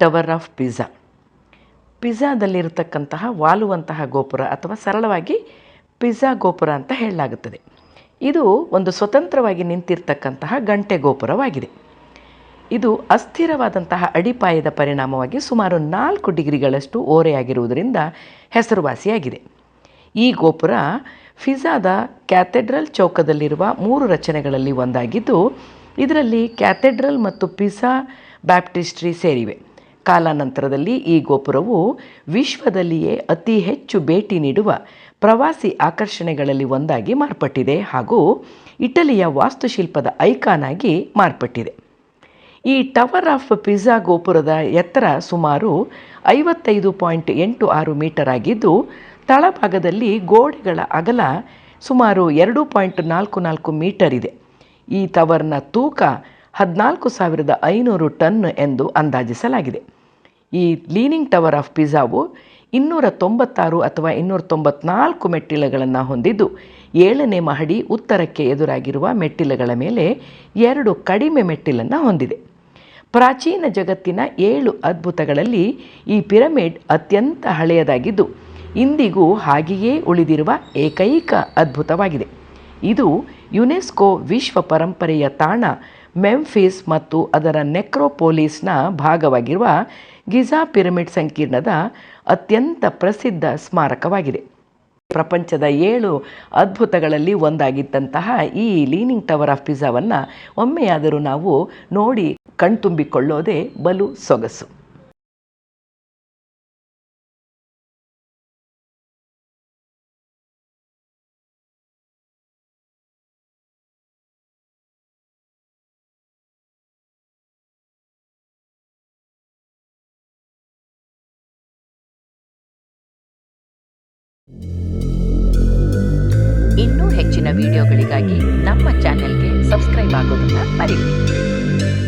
Tower of pizza ಪಿಜ್ಜಾದಲ್ಲಿರತಕ್ಕಂತಹ ವಾಲುವಂತಹ ಗೋಪುರ ಅಥವಾ ಸರಳವಾಗಿ ಪಿಝಾ ಗೋಪುರ ಅಂತ ಹೇಳಲಾಗುತ್ತದೆ. ಇದು ಒಂದು ಸ್ವತಂತ್ರವಾಗಿ ನಿಂತಿರ್ತಕ್ಕಂತಹ ಗಂಟೆ ಗೋಪುರವಾಗಿದೆ. ಇದು ಅಸ್ಥಿರವಾದಂತಹ ಅಡಿಪಾಯದ ಪರಿಣಾಮವಾಗಿ ಸುಮಾರು ನಾಲ್ಕು ಡಿಗ್ರಿಗಳಷ್ಟು ಓರೆಯಾಗಿರುವುದರಿಂದ ಹೆಸರುವಾಸಿಯಾಗಿದೆ. ಈ ಗೋಪುರ ಫಿಜಾದ ಕ್ಯಾಥೆಡ್ರಲ್ ಚೌಕದಲ್ಲಿರುವ ಮೂರು ರಚನೆಗಳಲ್ಲಿ ಒಂದಾಗಿದ್ದು, ಇದರಲ್ಲಿ ಕ್ಯಾಥೆಡ್ರಲ್ ಮತ್ತು ಪಿಸಾ ಬ್ಯಾಪ್ಟಿಸ್ಟ್ರಿ ಸೇರಿವೆ. ಕಾಲಾನಂತರದಲ್ಲಿ ಈ ಗೋಪುರವು ವಿಶ್ವದಲ್ಲಿಯೇ ಅತಿ ಹೆಚ್ಚು ಭೇಟಿ ನೀಡುವ ಪ್ರವಾಸಿ ಆಕರ್ಷಣೆಗಳಲ್ಲಿ ಒಂದಾಗಿ ಮಾರ್ಪಟ್ಟಿದೆ ಹಾಗೂ ಇಟಲಿಯ ವಾಸ್ತುಶಿಲ್ಪದ ಐಕಾನ್ ಆಗಿ ಮಾರ್ಪಟ್ಟಿದೆ. ಈ ಟವರ್ ಆಫ್ ಪಿಜ್ಜಾ ಗೋಪುರದ ಎತ್ತರ ಸುಮಾರು ಐವತ್ತೈದು ಪಾಯಿಂಟ್ ಎಂಟು ಆರು ಮೀಟರ್ ಆಗಿದ್ದು, ತಳಭಾಗದಲ್ಲಿ ಗೋಡೆಗಳ ಅಗಲ ಸುಮಾರು ಎರಡು ಪಾಯಿಂಟ್ ನಾಲ್ಕು ನಾಲ್ಕು ಮೀಟರ್ ಇದೆ. ಈ ಟವರ್ನ ತೂಕ ಹದಿನಾಲ್ಕು ಸಾವಿರದ ಐನೂರು ಟನ್ ಎಂದು ಅಂದಾಜಿಸಲಾಗಿದೆ. ಈ ಲೀನಿಂಗ್ ಟವರ್ ಆಫ್ ಪಿಜ್ಜಾವು ಇನ್ನೂರ ತೊಂಬತ್ತಾರು ಅಥವಾ ಇನ್ನೂರ ತೊಂಬತ್ನಾಲ್ಕು ಮೆಟ್ಟಿಲುಗಳನ್ನು ಹೊಂದಿದ್ದು, ಏಳನೇ ಮಹಡಿ ಉತ್ತರಕ್ಕೆ ಎದುರಾಗಿರುವ ಮೆಟ್ಟಿಲುಗಳ ಮೇಲೆ ಎರಡು ಕಡಿಮೆ ಮೆಟ್ಟಿಲನ್ನು ಹೊಂದಿದೆ. ಪ್ರಾಚೀನ ಜಗತ್ತಿನ ಏಳು ಅದ್ಭುತಗಳಲ್ಲಿ ಈ ಪಿರಮಿಡ್ ಅತ್ಯಂತ ಹಳೆಯದಾಗಿದ್ದು, ಇಂದಿಗೂ ಹಾಗೆಯೇ ಉಳಿದಿರುವ ಏಕೈಕ ಅದ್ಭುತವಾಗಿದೆ. ಇದು ಯುನೆಸ್ಕೋ ವಿಶ್ವ ಪರಂಪರೆಯ ತಾಣ ಮೆಂಫಿಸ್ ಮತ್ತು ಅದರ ನೆಕ್ರೋಪೋಲಿಸ್ನ ಭಾಗವಾಗಿರುವ ಗಿಜಾ ಪಿರಮಿಡ್ ಸಂಕೀರ್ಣದ ಅತ್ಯಂತ ಪ್ರಸಿದ್ಧ ಸ್ಮಾರಕವಾಗಿದೆ. ಪ್ರಪಂಚದ ಏಳು ಅದ್ಭುತಗಳಲ್ಲಿ ಒಂದಾಗಿದ್ದಂತಹ ಈ ಲೀನಿಂಗ್ ಟವರ್ ಆಫ್ ಪಿಜ್ಜಾವನ್ನು ಒಮ್ಮೆಯಾದರೂ ನಾವು ನೋಡಿ ಕಣ್ತುಂಬಿಕೊಳ್ಳೋದೇ ಬಲು ಸೊಗಸು. ವಿಡಿಯೋಗಳಿಗಾಗಿ ನಮ್ಮ ಚಾನೆಲ್ಗೆ ಸಬ್ಸ್ಕ್ರೈಬ್ ಆಗೋದನ್ನ ಮರಿಬೇಡಿ.